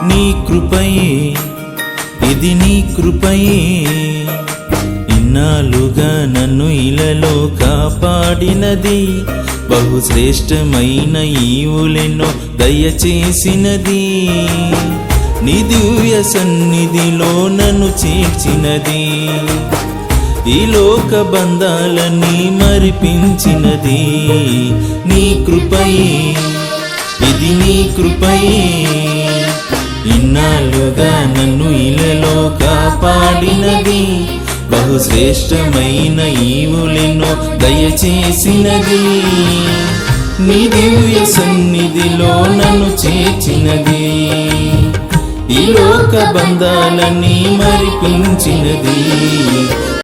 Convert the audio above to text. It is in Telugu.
కృపయే ఇది నీ కృపయే. ఇన్నాళ్ళుగా నన్ను ఇలలో కాపాడినది బహుశ్రేష్టమైన ఈవులెన్నో దయచేసినది. నీ దివ్య సన్నిధిలో నన్ను చేర్చినది ఈ లోక బంధాలన్నీ మరిపించినది. నీ కృపయే ఇది నీ కృపయే. ఇన్నాళ్ళుగా నన్ను ఇలలో కాపాడినది బహుశ్రేష్టమైన ఈవులెన్నో దయచేసినది. నీ దివ్య సన్నిధిలో నన్ను చేర్చినది. ఈ లోక బంధాలన్నీ మరిపించినది.